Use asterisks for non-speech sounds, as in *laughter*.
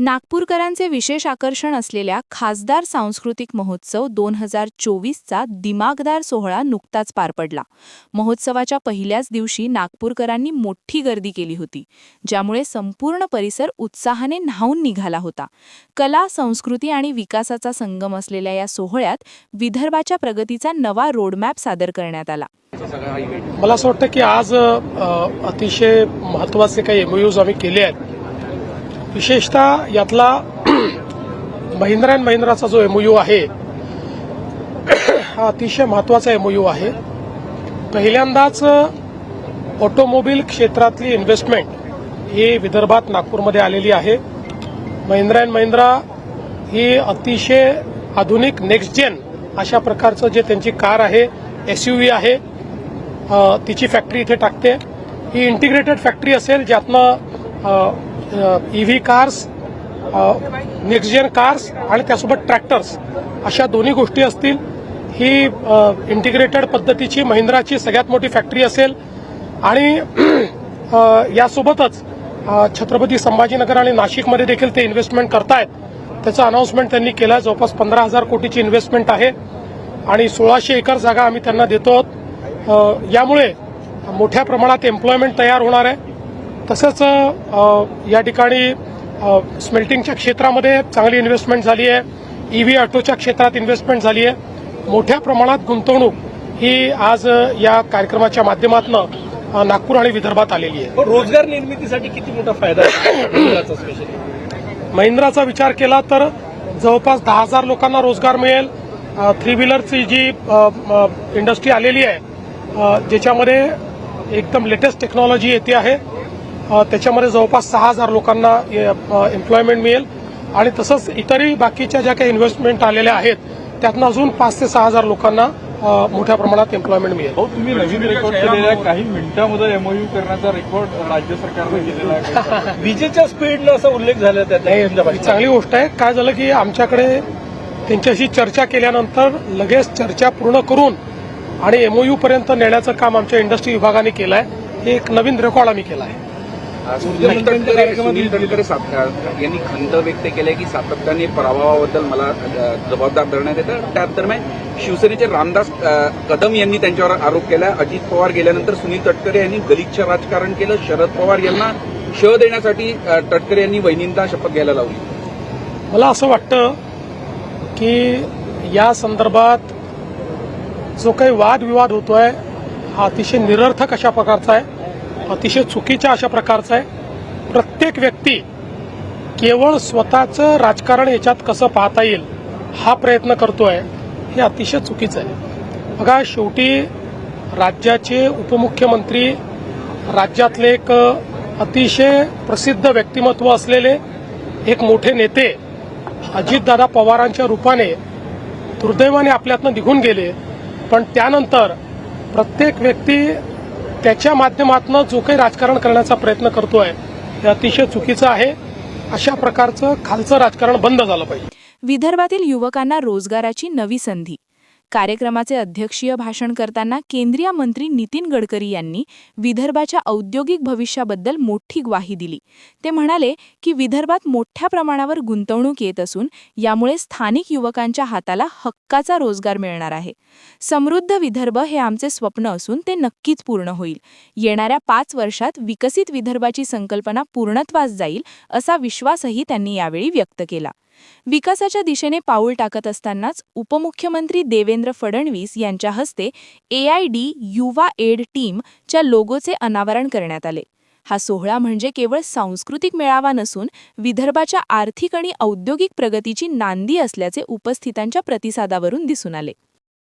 नागपूरकरांचे विशेष आकर्षण असलेल्या खासदार सांस्कृतिक महोत्सव दोन हजार चोवीसचा दिमागदार सोहळा नुकताच पार पडला. महोत्सवाच्या पहिल्याच दिवशी नागपूरकरांनी मोठी गर्दी केली होती ज्यामुळे संपूर्ण परिसर उत्साहाने न्हावून निघाला होता. कला संस्कृती आणि विकासाचा संगम असलेल्या या सोहळ्यात विदर्भाच्या प्रगतीचा नवा रोडमॅप सादर करण्यात आला. मला असं वाटतं की आज अतिशय महत्त्वाचे काही एमओयूज आम्ही केले आहेत. विशेषतः यातला महिंद्रा अँड महिंद्राचा जो एमओयू आहे हा अतिशय महत्त्वाचा एमओयू आहे. पहिल्यांदाच ऑटोमोबाईल क्षेत्रातली इन्व्हेस्टमेंट ही विदर्भात नागपूरमध्ये आलेली आहे. महिंद्रा अँड महिंद्रा ही अतिशय आधुनिक नेक्स्ट जेन अशा प्रकारचं जे त्यांची कार आहे एस यू आहे तिची फॅक्टरी इथे टाकते. ही इंटिग्रेटेड फॅक्टरी असेल ज्यातनं V cars next gen cars आणि त्यासोबत ट्रॅक्टर्स अशा दोन्ही गोष्टी असतील. ही इंटिग्रेटेड पद्धतीची महिंद्राची सगळ्यात मोठी फॅक्टरी असेल. आणि *clears throat* यासोबतच छत्रपती संभाजीनगर आणि नाशिकमध्ये देखील ते इन्व्हेस्टमेंट करतायत. त्याचं अनाऊन्समेंट त्यांनी केलं. आहे जवळपास पंधरा हजार कोटीची इन्व्हेस्टमेंट आहे. आणि सोळाशे एकर जागा आम्ही त्यांना देतो आहोत. यामुळे मोठ्या प्रमाणात एम्प्लॉयमेंट तयार होणार आहे. तसंच या ठिकाणी स्मेल्टिंगच्या क्षेत्रामध्ये चांगली इन्व्हेस्टमेंट झाली आहे. ईव्ही ऑटोच्या क्षेत्रात इन्व्हेस्टमेंट झाली आहे. मोठ्या प्रमाणात गुंतवणूक ही आज या कार्यक्रमाच्या माध्यमातून नागपूर आणि विदर्भात आलेली आहे. रोजगार निर्मितीसाठी किती मोठा फायदा आहे महिंद्राचा विचार केला तर जवळपास दहा हजार लोकांना रोजगार मिळेल. थ्री व्हीलरची जी इंडस्ट्री आलेली आहे ज्याच्यामध्ये एकदम लेटेस्ट टेक्नॉलॉजी येते आहे. त्याच्यामध्ये जवळपास सहा हजार लोकांना एम्प्लॉयमेंट मिळेल. आणि तसंच इतरही बाकीच्या ज्या काही इन्व्हेस्टमेंट आलेल्या आहेत त्यातनं अजून पाच ते सहा हजार लोकांना मोठ्या प्रमाणात एम्प्लॉयमेंट मिळेल. हो तुम्ही नवीन रेकॉर्ड केलेल्या काही मिनिटांमध्ये एमओयू करण्याचा रेकॉर्ड राज्य सरकारने केलेला आहे. *laughs* विजेच्या स्पीडनं असा उल्लेख झाला त्यात. चांगली गोष्ट आहे. काय झालं की आमच्याकडे त्यांच्याशी चर्चा केल्यानंतर लगेच चर्चा पूर्ण करून आणि एमओयू पर्यंत नेण्याचं काम आमच्या इंडस्ट्री विभागाने केलं आहे हे एक नवीन रेकॉर्ड आम्ही केला आहे. तटकरे सुनील तटकरे सात- यांनी खंत व्यक्त केली की सातत्याने पराभवाबद्दल मला जबाबदार धरण्यात येतं. त्याच दरम्यान शिवसेनेचे रामदास कदम यांनी त्यांच्यावर आरोप केला. अजित पवार गेल्यानंतर सुनील तटकरे यांनी गलिच्छ राजकारण केलं. शरद पवार यांना श देण्यासाठी तटकरे यांनी वहिनींना शपथ घ्यायला लावली. मला असं वाटतं की या संदर्भात जो काही वादविवाद होतोय हा अतिशय निरर्थक अशा प्रकारचा आहे. अतिशय चुकीच्या अशा प्रकारचा आहे. प्रत्येक व्यक्ती केवळ स्वतःचं राजकारण याच्यात कसं पाहता येईल हा प्रयत्न करतोय हे अतिशय चुकीचं आहे. बघा शेवटी राज्याचे उपमुख्यमंत्री राज्यातले एक अतिशय प्रसिद्ध व्यक्तिमत्व असलेले एक मोठे नेते अजितदादा पवारांच्या रूपाने दुर्दैवाने आपल्यातनं निघून गेले. पण त्यानंतर प्रत्येक व्यक्ती त्याच्या माध्यमातून जो काही राजकारण करण्याचा प्रयत्न करतोय हे अतिशय चुकीचं आहे. अशा प्रकारचं खालचं राजकारण बंद झालं पाहिजे. विदर्भातील युवकांना रोजगाराची नवी संधी. कार्यक्रमाचे अध्यक्षीय भाषण करताना केंद्रीय मंत्री नितीन गडकरी यांनी विदर्भाच्या औद्योगिक भविष्याबद्दल मोठी ग्वाही दिली. ते म्हणाले की विदर्भात मोठ्या प्रमाणावर गुंतवणूक येत असून यामुळे स्थानिक युवकांच्या हाताला हक्काचा रोजगार मिळणार आहे. समृद्ध विदर्भ हे आमचे स्वप्न असून ते नक्कीच पूर्ण होईल. येणाऱ्या पाच वर्षात विकसित विदर्भाची संकल्पना पूर्णत्वास जाईल असा विश्वासही त्यांनी यावेळी व्यक्त केला. विकासाच्या दिशेने पाऊल टाकत असतानाच उपमुख्यमंत्री देवेंद्र फडणवीस यांच्या हस्ते एआय डी युवा एड टीमच्या लोगोचे अनावरण करण्यात आले. हा सोहळा म्हणजे केवळ सांस्कृतिक मेळावा नसून विदर्भाच्या आर्थिक आणि औद्योगिक प्रगतीची नांदी असल्याचे उपस्थितांच्या प्रतिसादावरून दिसून आले.